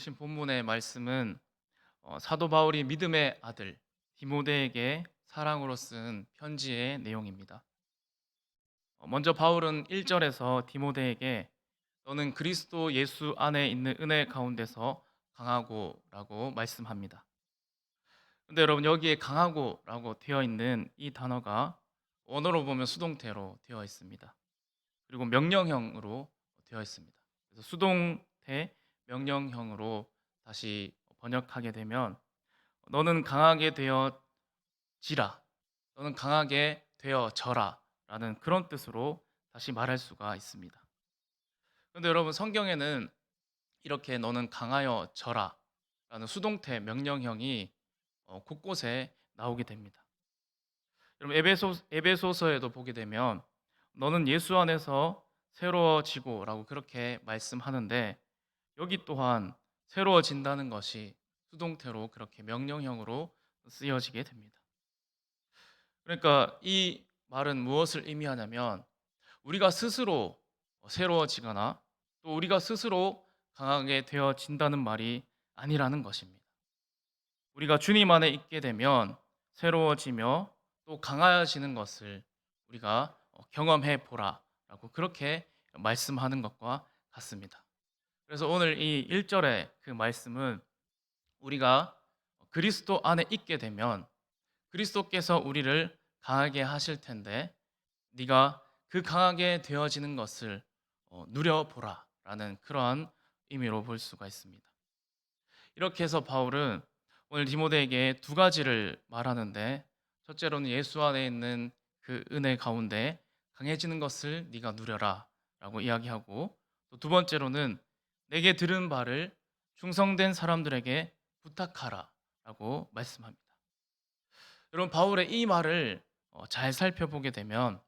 보신 본문의 말씀은 어, 사도 바울이 믿음의 아들 디모데에게 사랑으로 쓴 편지의 내용입니다. 어, 먼저 바울은 1절에서 디모데에게 너는 그리스도 예수 안에 있는 은혜 가운데서 강하고라고 말씀합니다. 근데 여러분 여기에 강하고라고 되어 있는 이 단어가 원어로 보면 수동태로 되어 있습니다. 그리고 명령형으로 되어 있습니다. 그래서 수동태 명령형으로 다시 번역하게 되면 너는 강하게 되어 지라. 너는 강하게 되어 져라 라는 그런 뜻으로 다시 말할 수가 있습니다. 그런데 여러분 성경에는 이렇게 너는 강하여 져라 라는 수동태 명령형이 어, 곳곳에 나오게 됩니다. 여러분 에베소 에베소서에도 보게 되면 너는 예수 안에서 새로워지고 라고 그렇게 말씀하는데 여기 또한 새로워진다는 것이 수동태로 그렇게 명령형으로 쓰여지게 됩니다. 그러니까 이 말은 무엇을 의미하냐면 우리가 스스로 새로워지거나 또 우리가 스스로 강하게 되어진다는 말이 아니라는 것입니다. 우리가 주님 안에 있게 되면 새로워지며 또 강해지는 것을 우리가 경험해 보라라고 그렇게 말씀하는 것과 같습니다. 그래서 오늘 이 1절의 그 말씀은 우리가 그리스도 안에 있게 되면 그리스도께서 우리를 강하게 하실 텐데 네가 그 강하게 되어지는 것을 어, 누려보라라는 그러한 의미로 볼 수가 있습니다. 이렇게 해서 바울은 오늘 디모데에게 두 가지를 말하는데 첫째로는 예수 안에 있는 그 은혜 가운데 강해지는 것을 네가 누려라라고 이야기하고 또 두 번째로는 내게 들은 바를 충성된 사람들에게 부탁하라라고 말씀합니다. 여러분 바울의 이 말을 어, 잘 살펴보게 되면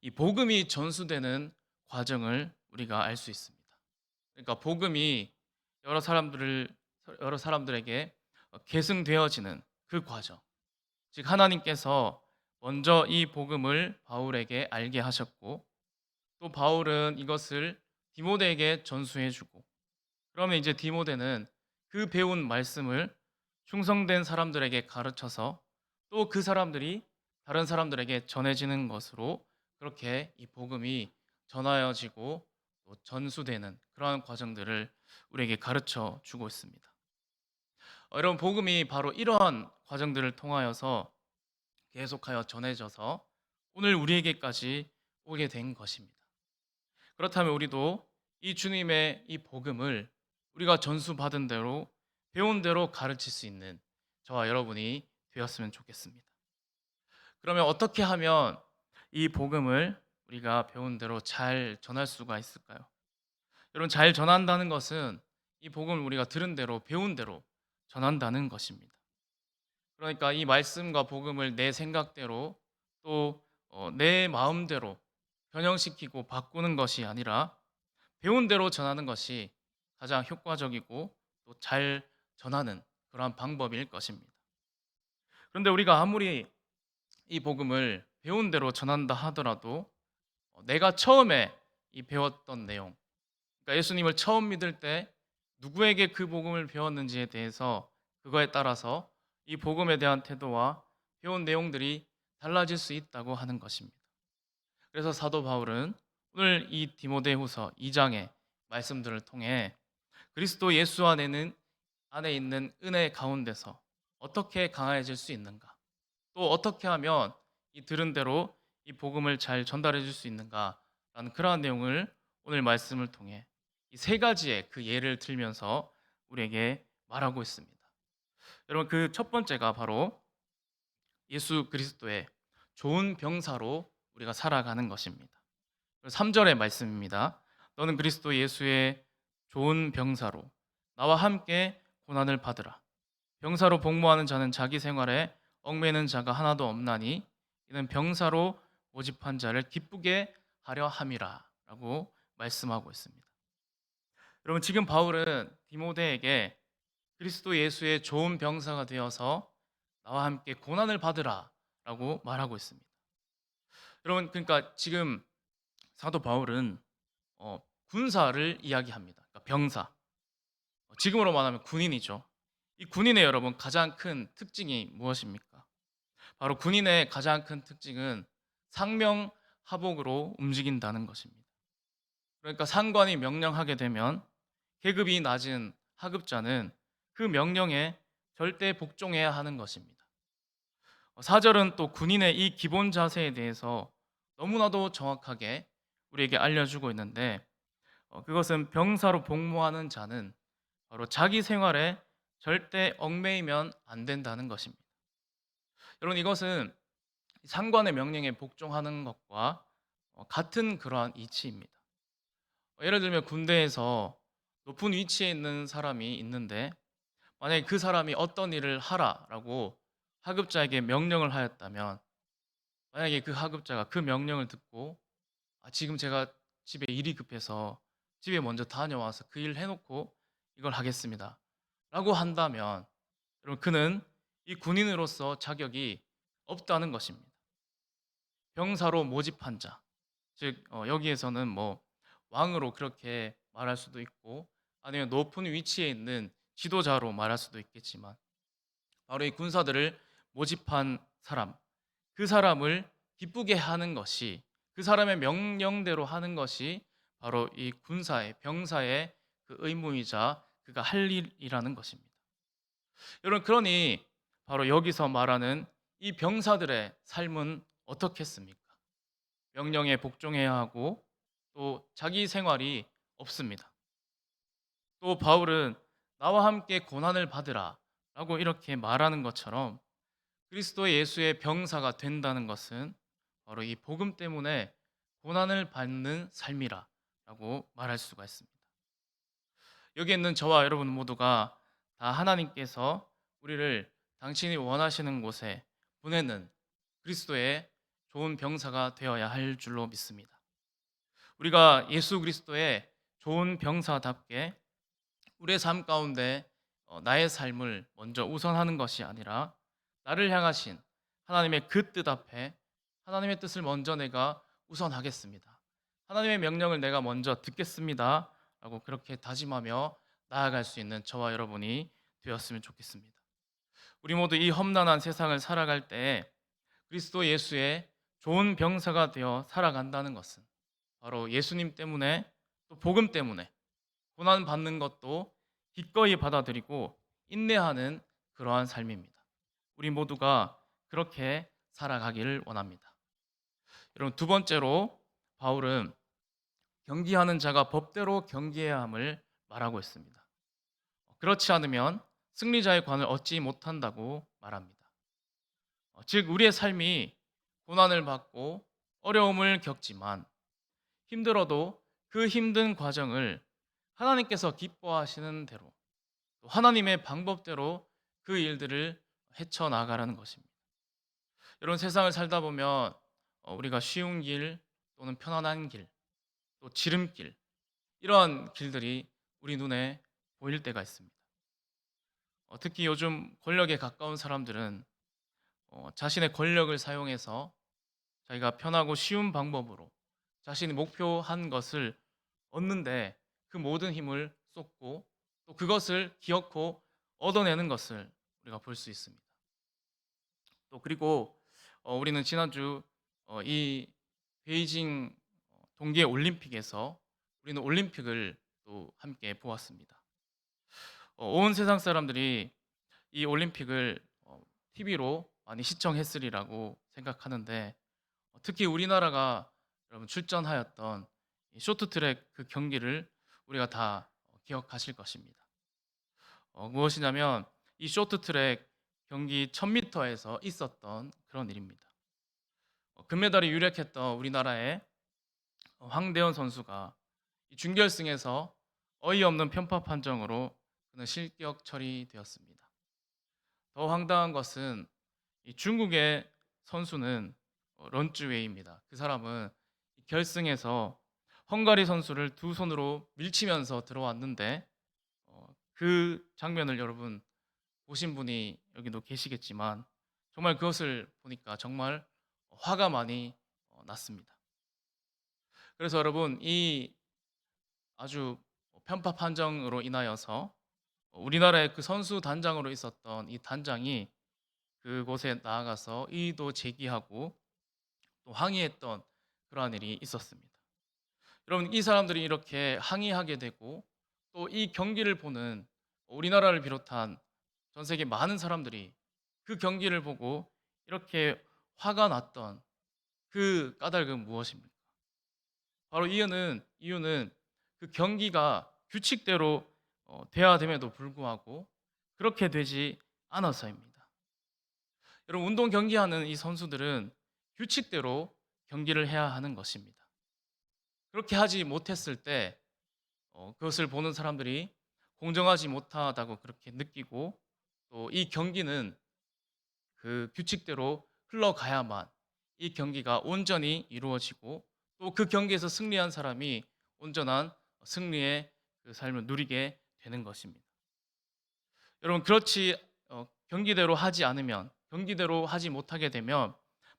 이 복음이 전수되는 과정을 우리가 알 수 있습니다. 그러니까 복음이 여러 사람들을 여러 사람들에게 계승되어지는 그 과정. 즉 하나님께서 먼저 이 복음을 바울에게 알게 하셨고 또 바울은 이것을 디모데에게 전수해 주고 그러면 이제 디모데는 그 배운 말씀을 충성된 사람들에게 가르쳐서 또 그 사람들이 다른 사람들에게 전해지는 것으로 그렇게 이 복음이 전하여지고 또 전수되는 그러한 과정들을 우리에게 가르쳐 주고 있습니다. 어, 여러분 복음이 바로 이러한 과정들을 통하여서 계속하여 전해져서 오늘 우리에게까지 오게 된 것입니다. 그렇다면 우리도 이 주님의 이 복음을 우리가 전수받은 대로 배운 대로 가르칠 수 있는 저와 여러분이 되었으면 좋겠습니다. 그러면 어떻게 하면 이 복음을 우리가 배운 대로 잘 전할 수가 있을까요? 여러분 잘 전한다는 것은 이 복음을 우리가 들은 대로 배운 대로 전한다는 것입니다. 그러니까 이 말씀과 복음을 내 생각대로 또내 어, 마음대로 변형시키고 바꾸는 것이 아니라 배운 대로 전하는 것이 가장 효과적이고 또 잘 전하는 그러한 방법일 것입니다. 그런데 우리가 아무리 이 복음을 배운 대로 전한다 하더라도 어, 내가 처음에 이 배웠던 내용, 그러니까 예수님을 처음 믿을 때 누구에게 그 복음을 배웠는지에 대해서 그거에 따라서 이 복음에 대한 태도와 배운 내용들이 달라질 수 있다고 하는 것입니다. 그래서 사도 바울은 오늘 이 디모데후서 2장의 말씀들을 통해 그리스도 예수 안에는 안에 있는 은혜 가운데서 어떻게 강해질 수 있는가? 또 어떻게 하면 이 들은 대로 이 복음을 잘 전달해 줄 수 있는가라는 그러한 내용을 오늘 말씀을 통해 이 세 가지의 그 예를 들면서 우리에게 말하고 있습니다. 여러분 그 첫 번째가 바로 예수 그리스도의 좋은 병사로 우리가 살아가는 것입니다. 3절의 말씀입니다. 너는 그리스도 예수의 좋은 병사로 나와 함께 고난을 받으라. 병사로 복무하는 자는 자기 생활에 얽매는 자가 하나도 없나니 이는 병사로 모집한 자를 기쁘게 하려 함이라라고 말씀하고 있습니다. 여러분 지금 바울은 디모데에게 그리스도 예수의 좋은 병사가 되어서 나와 함께 고난을 받으라라고 말하고 있습니다. 여러분 그러니까 지금 사도 바울은 어, 군사를 이야기합니다. 그러니까 병사. 어, 지금으로 말하면 군인이죠. 이 군인의 여러분 가장 큰 특징이 무엇입니까? 바로 군인의 가장 큰 특징은 상명 하복으로 움직인다는 것입니다. 그러니까 상관이 명령하게 되면 계급이 낮은 하급자는 그 명령에 절대 복종해야 하는 것입니다. 어, 사절은 또 군인의 이 기본 자세에 대해서 너무나도 정확하게 우리에게 알려주고 있는데 어, 그것은 병사로 복무하는 자는 바로 자기 생활에 절대 얽매이면 안 된다는 것입니다. 여러분 이것은 상관의 명령에 복종하는 것과 어, 같은 그러한 이치입니다. 어, 예를 들면 군대에서 높은 위치에 있는 사람이 있는데 만약에 그 사람이 어떤 일을 하라라고 하급자에게 명령을 하였다면 만약에 그 하급자가 그 명령을 듣고 아, 지금 제가 집에 일이 급해서 집에 먼저 다녀와서 그 일 해놓고 이걸 하겠습니다. 라고 한다면 여러분 그는 이 군인으로서 자격이 없다는 것입니다. 병사로 모집한 자, 즉 어, 여기에서는 뭐 왕으로 그렇게 말할 수도 있고 아니면 높은 위치에 있는 지도자로 말할 수도 있겠지만 바로 이 군사들을 모집한 사람, 그 사람을 기쁘게 하는 것이 그 사람의 명령대로 하는 것이 바로 이 군사의 병사의 그 의무이자 그가 할 일이라는 것입니다. 여러분 그러니 바로 여기서 말하는 이 병사들의 삶은 어떻겠습니까? 명령에 복종해야 하고 또 자기 생활이 없습니다. 또 바울은 나와 함께 고난을 받으라 라고 이렇게 말하는 것처럼 그리스도 예수의 병사가 된다는 것은 바로 이 복음 때문에 고난을 받는 삶이라라고 말할 수가 있습니다. 여기 있는 저와 여러분 모두가 다 하나님께서 우리를 당신이 원하시는 곳에 보내는 그리스도의 좋은 병사가 되어야 할 줄로 믿습니다. 우리가 예수 그리스도의 좋은 병사답게 우리의 삶 가운데 어, 나의 삶을 먼저 우선하는 것이 아니라 나를 향하신 하나님의 그 뜻 앞에 하나님의 뜻을 먼저 내가 우선하겠습니다. 하나님의 명령을 내가 먼저 듣겠습니다. 라고 그렇게 다짐하며 나아갈 수 있는 저와 여러분이 되었으면 좋겠습니다. 우리 모두 이 험난한 세상을 살아갈 때 그리스도 예수의 좋은 병사가 되어 살아간다는 것은 바로 예수님 때문에 또 복음 때문에 고난 받는 것도 기꺼이 받아들이고 인내하는 그러한 삶입니다. 우리 모두가 그렇게 살아가기를 원합니다. 여러분 두 번째로 바울은 경기하는 자가 법대로 경기해야 함을 말하고 있습니다. 그렇지 않으면 승리자의 관을 얻지 못한다고 말합니다. 어, 즉 우리의 삶이 고난을 받고 어려움을 겪지만 힘들어도 그 힘든 과정을 하나님께서 기뻐하시는 대로 또 하나님의 방법대로 그 일들을 헤쳐 나가라는 것입니다. 여러분 세상을 살다 보면 어, 우리가 쉬운 길 또는 편안한 길, 또 지름길 이러한 길들이 우리 눈에 보일 때가 있습니다. 어, 특히 요즘 권력에 가까운 사람들은 어, 자신의 권력을 사용해서 자기가 편하고 쉬운 방법으로 자신이 목표한 것을 얻는데 그 모든 힘을 쏟고 또 그것을 기억고 얻어내는 것을 우리가 볼 수 있습니다. 또 그리고 어, 우리는 지난주 어, 이 베이징 동계 올림픽에서 우리는 올림픽을 또 함께 보았습니다. 어, 온 세상 사람들이 이 올림픽을 어, TV로 많이 시청했으리라고 생각하는데 어, 특히 우리나라가 여러분 출전하였던 이 쇼트트랙 그 경기를 우리가 다 어, 기억하실 것입니다. 어, 무엇이냐면 이 쇼트트랙 경기 1000m에서 있었던 그런 일입니다. 어, 금메달이 유력했던 우리나라의 어, 황대현 선수가 이 준결승에서 어이없는 편파 판정으로 그는 실격 처리되었습니다. 더 황당한 것은 이 중국의 선수는 어, 런쥬웨이입니다. 그 사람은 결승에서 헝가리 선수를 두 손으로 밀치면서 들어왔는데 어, 그 장면을 여러분 보신 분이 여기도 계시겠지만 정말 그것을 보니까 정말 화가 많이 어, 났습니다. 그래서 여러분 이 아주 편파 판정으로 인하여서 어, 우리나라의 그 선수 단장으로 있었던 이 단장이 그곳에 나아가서 이의도 제기하고 또 항의했던 그러한 일이 있었습니다. 여러분 이 사람들이 이렇게 항의하게 되고 또 이 경기를 보는 우리나라를 비롯한 전 세계 많은 사람들이 그 경기를 보고 이렇게 화가 났던 그 까닭은 무엇입니까? 바로 이유는 이유는 그 경기가 규칙대로 어, 돼야 됨에도 불구하고 그렇게 되지 않아서입니다. 여러분 운동 경기하는 이 선수들은 규칙대로 경기를 해야 하는 것입니다. 그렇게 하지 못했을 때 어, 그것을 보는 사람들이 공정하지 못하다고 그렇게 느끼고 또 이 경기는 그 규칙대로 흘러가야만 이 경기가 온전히 이루어지고 또 그 경기에서 승리한 사람이 온전한 승리의 그 삶을 누리게 되는 것입니다. 여러분 그렇지 어, 경기대로 하지 않으면 경기대로 하지 못하게 되면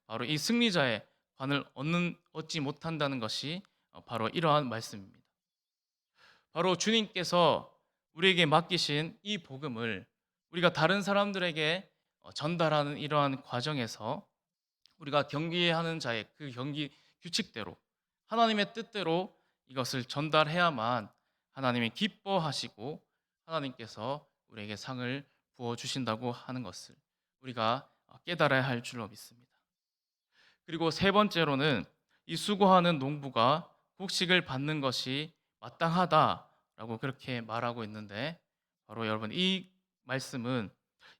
바로 이 승리자의 관을 얻는 얻지 못한다는 것이 어, 바로 이러한 말씀입니다. 바로 주님께서 우리에게 맡기신 이 복음을 우리가 다른 사람들에게 어, 전달하는 이러한 과정에서 우리가 경기하는 자의 그 경기 규칙대로 하나님의 뜻대로 이것을 전달해야만 하나님이 기뻐하시고 하나님께서 우리에게 상을 부어 주신다고 하는 것을 우리가 깨달아야 할 줄로 믿습니다. 그리고 세 번째로는 이 수고하는 농부가 곡식을 받는 것이 마땅하다라고 그렇게 말하고 있는데 바로 여러분 이 말씀은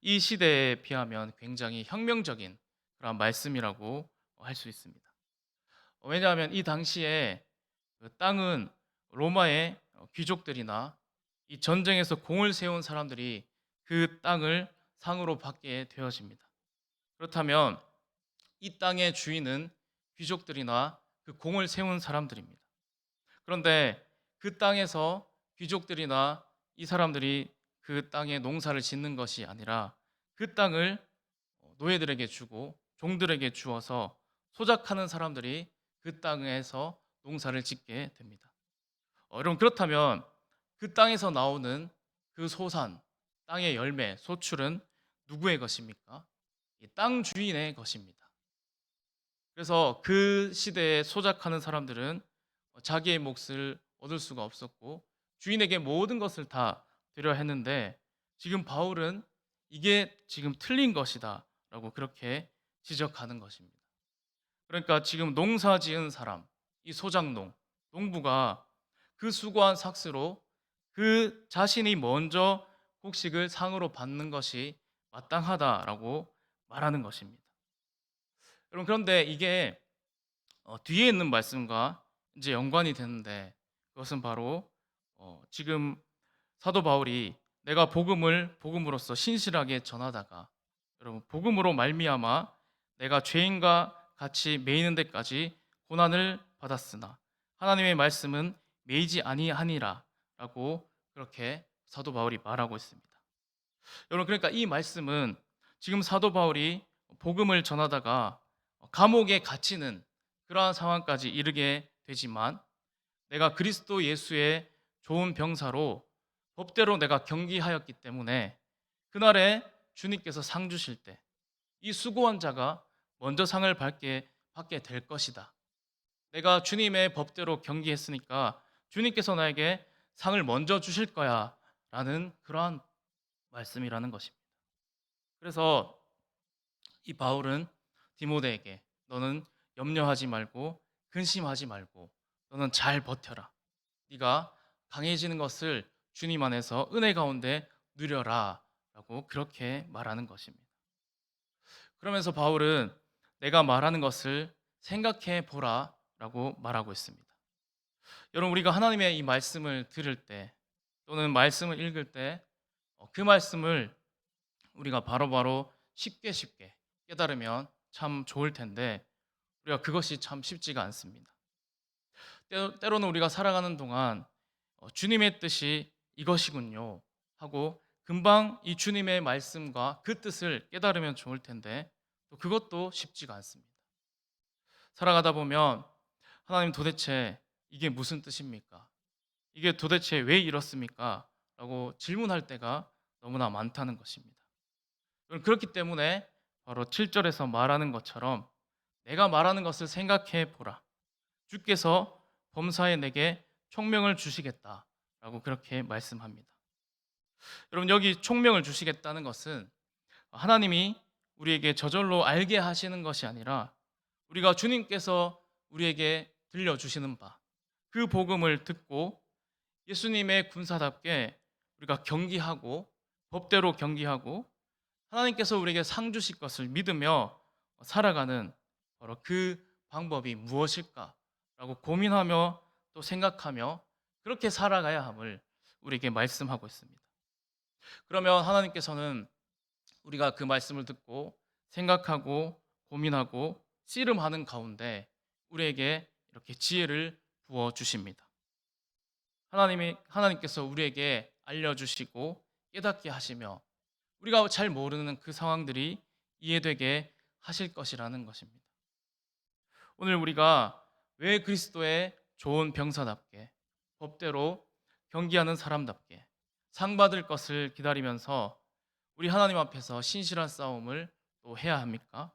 이 시대에 비하면 굉장히 혁명적인 그런 말씀이라고 할 수 있습니다. 왜냐하면 이 당시에 그 땅은 로마의 귀족들이나 이 전쟁에서 공을 세운 사람들이 그 땅을 상으로 받게 되어집니다. 그렇다면 이 땅의 주인은 귀족들이나 그 공을 세운 사람들입니다. 그런데 그 땅에서 귀족들이나 이 사람들이 그 땅에 농사를 짓는 것이 아니라 그 땅을 노예들에게 주고 종들에게 주어서 소작하는 사람들이 그 땅에서 농사를 짓게 됩니다. 어, 여러분 그렇다면 그 땅에서 나오는 그 소산, 땅의 열매, 소출은 누구의 것입니까? 이땅 주인의 것입니다. 그래서 그 시대에 소작하는 사람들은 자기의 몫을 얻을 수가 없었고 주인에게 모든 것을 다 드려 했는데 지금 바울은 이게 지금 틀린 것이다 라고 그렇게 지적하는 것입니다. 그러니까 지금 농사 지은 사람, 이 소작농, 농부가 그 수고한 삭스로 그 자신이 먼저 곡식을 상으로 받는 것이 마땅하다라고 말하는 것입니다. 여러분 그런데 이게 어, 뒤에 있는 말씀과 이제 연관이 되는데 그것은 바로 어, 지금 사도 바울이 내가 복음을 복음으로써 신실하게 전하다가 여러분 복음으로 말미암아 내가 죄인과 같이 매이는 데까지 고난을 받았으나 하나님의 말씀은 매이지 아니하니라라고 그렇게 사도 바울이 말하고 있습니다. 여러분 그러니까 이 말씀은 지금 사도 바울이 복음을 전하다가 감옥에 갇히는 그러한 상황까지 이르게 되지만 내가 그리스도 예수의 좋은 병사로 법대로 내가 경기하였기 때문에 그날에 주님께서 상 주실 때 이 수고한 자가 먼저 상을 받게, 받게 될 것이다. 내가 주님의 법대로 경기했으니까 주님께서 나에게 상을 먼저 주실 거야. 라는 그러한 말씀이라는 것입니다. 그래서 이 바울은 디모데에게 너는 염려하지 말고 근심하지 말고 너는 잘 버텨라. 네가 강해지는 것을 주님 안에서 은혜 가운데 누려라. 라고 그렇게 말하는 것입니다. 그러면서 바울은 내가 말하는 것을 생각해 보라 라고 말하고 있습니다. 여러분, 우리가 하나님의 이 말씀을 들을 때 또는 말씀을 읽을 때 그 말씀을 우리가 바로바로 쉽게 쉽게 깨달으면 참 좋을 텐데 우리가 그것이 참 쉽지가 않습니다. 때로는 우리가 살아가는 동안 어, 주님의 뜻이 이것이군요 하고 금방 이 주님의 말씀과 그 뜻을 깨달으면 좋을 텐데 또 그것도 쉽지가 않습니다. 살아가다 보면 하나님 도대체 이게 무슨 뜻입니까? 이게 도대체 왜 이렇습니까? 라고 질문할 때가 너무나 많다는 것입니다. 그렇기 때문에 바로 7절에서 말하는 것처럼 내가 말하는 것을 생각해 보라. 주께서 범사에 내게 총명을 주시겠다 라고 그렇게 말씀합니다. 여러분 여기 총명을 주시겠다는 것은 하나님이 우리에게 저절로 알게 하시는 것이 아니라 우리가 주님께서 우리에게 들려주시는 바, 그 복음을 듣고 예수님의 군사답게 우리가 경기하고 법대로 경기하고 하나님께서 우리에게 상 주실 것을 믿으며 살아가는 바로 그 방법이 무엇일까라고 고민하며 또 생각하며 그렇게 살아가야 함을 우리에게 말씀하고 있습니다. 그러면 하나님께서는 우리가 그 말씀을 듣고 생각하고 고민하고 씨름하는 가운데 우리에게 이렇게 지혜를 부어 주십니다. 하나님이 하나님께서 우리에게 알려 주시고 깨닫게 하시며 우리가 잘 모르는 그 상황들이 이해되게 하실 것이라는 것입니다. 오늘 우리가 왜 그리스도의 좋은 병사답게 법대로 경기하는 사람답게 상 받을 것을 기다리면서 우리 하나님 앞에서 신실한 싸움을 또 해야 합니까?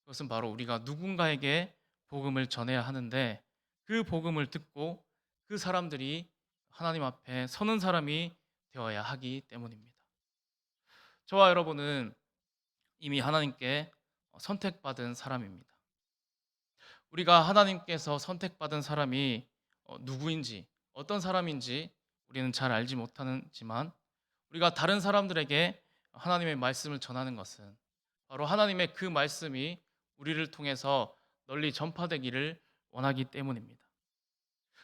그것은 바로 우리가 누군가에게 복음을 전해야 하는데 그 복음을 듣고 그 사람들이 하나님 앞에 서는 사람이 되어야 하기 때문입니다. 저와 여러분은 이미 하나님께 선택받은 사람입니다. 우리가 하나님께서 선택받은 사람이 어, 누구인지 어떤 사람인지 우리는 잘 알지 못하지만 우리가 다른 사람들에게 하나님의 말씀을 전하는 것은 바로 하나님의 그 말씀이 우리를 통해서 널리 전파되기를 원하기 때문입니다.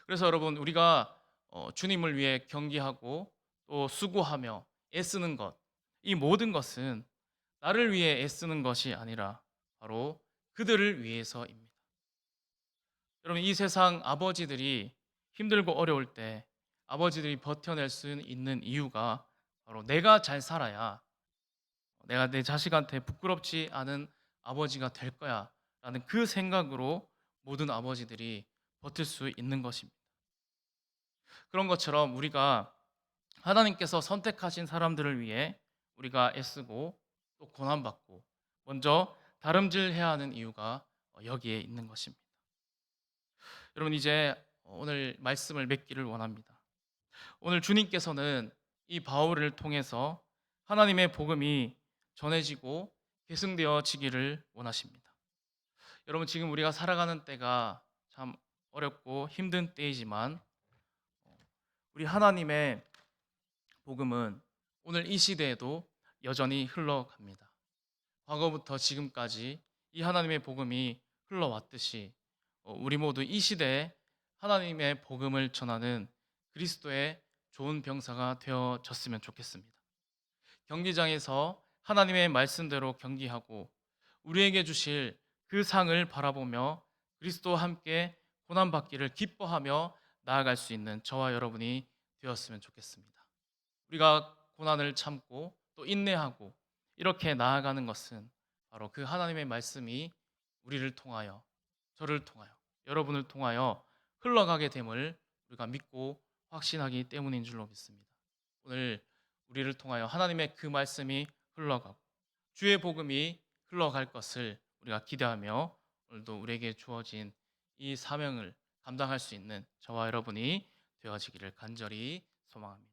그래서 여러분 우리가 어, 주님을 위해 경기하고 또 수고하며 애쓰는 것, 이 모든 것은 나를 위해 애쓰는 것이 아니라 바로 그들을 위해서입니다. 여러분 이 세상 아버지들이 힘들고 어려울 때 아버지들이 버텨낼 수 있는 이유가 바로 내가 잘 살아야 내가 내 자식한테 부끄럽지 않은 아버지가 될 거야 라는 그 생각으로 모든 아버지들이 버틸 수 있는 것입니다. 그런 것처럼 우리가 하나님께서 선택하신 사람들을 위해 우리가 애쓰고 또 고난받고 먼저 다름질해야 하는 이유가 여기에 있는 것입니다. 여러분 이제 오늘 말씀을 맺기를 원합니다. 오늘 주님께서는 이 바울을 통해서 하나님의 복음이 전해지고 계승되어지기를 원하십니다. 여러분 지금 우리가 살아가는 때가 참 어렵고 힘든 때이지만 우리 하나님의 복음은 오늘 이 시대에도 여전히 흘러갑니다. 과거부터 지금까지 이 하나님의 복음이 흘러왔듯이 어, 우리 모두 이 시대에 하나님의 복음을 전하는 그리스도의 좋은 병사가 되어졌으면 좋겠습니다. 경기장에서 하나님의 말씀대로 경기하고 우리에게 주실 그 상을 바라보며 그리스도와 함께 고난 받기를 기뻐하며 나아갈 수 있는 저와 여러분이 되었으면 좋겠습니다. 우리가 고난을 참고 또 인내하고 이렇게 나아가는 것은 바로 그 하나님의 말씀이 우리를 통하여 저를 통하여 여러분을 통하여 흘러가게 됨을 우리가 믿고 확신하기 때문인 줄로 믿습니다. 오늘 우리를 통하여 하나님의 그 말씀이 흘러가고 주의 복음이 흘러갈 것을 우리가 기대하며 오늘도 우리에게 주어진 이 사명을 감당할 수 있는 저와 여러분이 되어지기를 간절히 소망합니다.